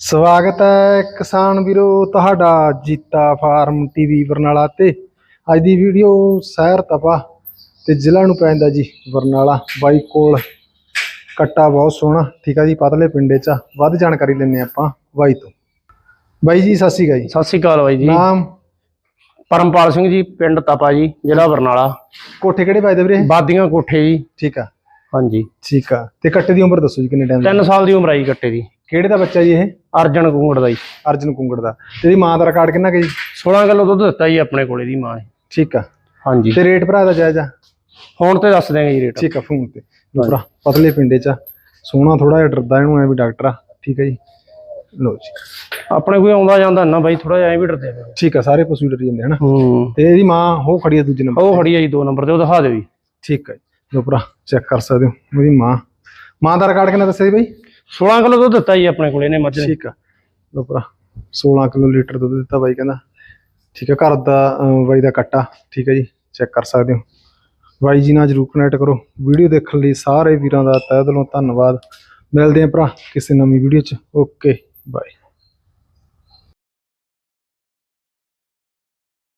ਸਵਾਗਤ ਹੈ ਕਿਸਾਨ ਵੀਰੋ ਤੁਹਾਡਾ ਜੀਤਾ ਫਾਰਮ ਟੀਵੀ ਬਰਨਾਲਾ ਤੇ। ਅੱਜ ਦੀ ਵੀਡੀਓ ਸਹਿਰ ਤਪਾ ਤੇ ਜ਼ਿਲ੍ਹਾ ਨੂੰ ਪੈਂਦਾ ਜੀ ਬਰਨਾਲਾ। ਬਾਈ ਕੋਲ ਕੱਟਾ ਬਹੁਤ ਸੋਹਣਾ ਠੀਕ ਆ ਜੀ ਪਤਲੇ ਪਿੰਡੇ ਚ ਆ। ਵੱਧ ਜਾਣਕਾਰੀ ਲੈਣੇ ਆਪਾਂ ਬਾਈ ਤੋਂ। ਬਾਈ ਜੀ ਸਤਿ ਸ਼੍ਰੀ ਅਕਾਲ ਜੀ। ਸਤਿ ਸ੍ਰੀ ਅਕਾਲ ਬਾਈ ਜੀ। ਨਾਮ? ਪਰਮਪਾਲ ਸਿੰਘ ਜੀ ਪਿੰਡ ਤਪਾ ਜੀ ਜ਼ਿਲ੍ਹਾ ਬਰਨਾਲਾ। ਕੋਠੇ ਕਿਹੜੇ ਪਾਏ ਦੇ ਵੀਰੇ? ਬਾਦੀਆਂ ਕੋਠੇ ਜੀ। ਠੀਕ ਆ। ਹਾਂਜੀ। ਠੀਕ ਆ। ਤੇ ਕੱਟੇ ਦੀ ਉਮਰ ਦੱਸੋ ਜੀ ਕਿੰਨੇ ਟਾਈਮ ਦੀ? 3 ਸਾਲ ਦੀ ਉਮਰ ਆਈ ਕੱਟੇ ਦੀ। ਕਿਹੜੇ ਦਾ ਬੱਚਾ ਜੀ ਇਹ? ਅਰਜਨ ਕੁੰਗੜ ਦਾ ਜੀ। ਅਰਜਨ ਕੁੰਗੜ ਦਾ। ਤੇ ਇਹਦੀ ਮਾਂ ਦਾ ਰਿਕਾਰਡ ਕਿੰਨਾ ਕੁ ਜੀ? 16 ਕਿਲੋ ਦੁੱਧ ਦਿੱਤਾ ਜੀ ਆਪਣੇ ਕੋਲੇ ਦੀ ਮਾਂ ਨੇ। ਠੀਕ ਆ। ਹਾਂਜੀ। ਤੇ ਰੇਟ ਭਰਾ ਦਾ ਜਾਇਜ਼ ਆ? ਹੁਣ ਤੇ ਦੱਸ ਦਿਆਂਗੇ ਜੀ ਰੇਟ ਠੀਕ ਆ ਫੋਨ ਤੇ। ਦੂਸਰਾ ਪਤਲੇ ਪਿੰਡੇ ਚ ਆ। ਸੋਹਣਾ ਥੋੜਾ ਜਿਹਾ ਡਰਦਾ ਇਹਨੂੰ ਐ ਵੀ ਡਾਕਟਰ ਆ। ਠੀਕ ਹੈ ਜੀ। ਲਓ ਜੀ। ਆਪਣੇ ਕੋਈ ਆਉਂਦਾ ਜਾਂਦਾ ਨਾ ਬਾਈ ਥੋੜਾ ਜਿਹਾ ਐਂ ਵੀ ਡਰਦੇ ਆ। ਠੀਕ ਆ ਸਾਰੇ ਪਸ਼ੂ ਡਰੀ ਜਾਂਦੇ ਹਨਾ? ਤੇ ਇਹਦੀ ਮਾਂ ਉਹ ਖੜੀ ਆ ਦੂਜੇ ਨੰਬਰ ਉਹ ਖੜੀ ਆ ਜੀ ਦੋ ਨੰਬਰ ਤੇ ਉਹ ਦਿਖਾ ਦਿਓ ਜੀ। ਠੀਕ ਹੈ ਜੀ। ਭਰਾ ਚੈੱਕ ਕਰ ਸਕਦੇ ਹੋ। ਉਹਦੀ ਮਾਂ। ਮਾਂ ਦਾ ਰਿਕਾਰਡ ਕਿੰਨਾ ਦੱਸਿਆ ਜੀ ਬਾਈ? 16 ਕਿਲੋ ਦੁੱਧ ਦਿੱਤਾ ਜੀ ਆਪਣੇ ਕੋਲੇ ਨੇ ਮੱਝ ਨੇ। ਠੀਕ ਆ। ਲਓ ਭਰਾ 16 ਕਿਲੋ ਲੀਟਰ ਦੁੱਧ ਦਿੱਤਾ ਬਾਈ ਕਹਿੰਦਾ। ਠੀਕ ਆ, ਘਰ ਦਾ ਬਾਈ ਦਾ ਕੱਟਾ। ਠੀਕ ਹੈ ਜੀ, ਚੈੱਕ ਕਰ ਸਕਦੇ ਹੋ। ਬਾਈ ਜੀ ਨਾਲ ਜਰੂਰ ਕਨੈਕਟ ਕਰੋ। ਵੀਡੀਓ ਦੇਖਣ ਲਈ ਸਾਰੇ ਵੀਰਾਂ ਦਾ ਤਹਿ ਦਿਲੋਂ ਧੰਨਵਾਦ। ਮਿਲਦੇ ਆਂ ਭਰਾ ਕਿਸੇ ਨਵੀਂ ਵੀਡੀਓ 'ਚ। Okay, bye.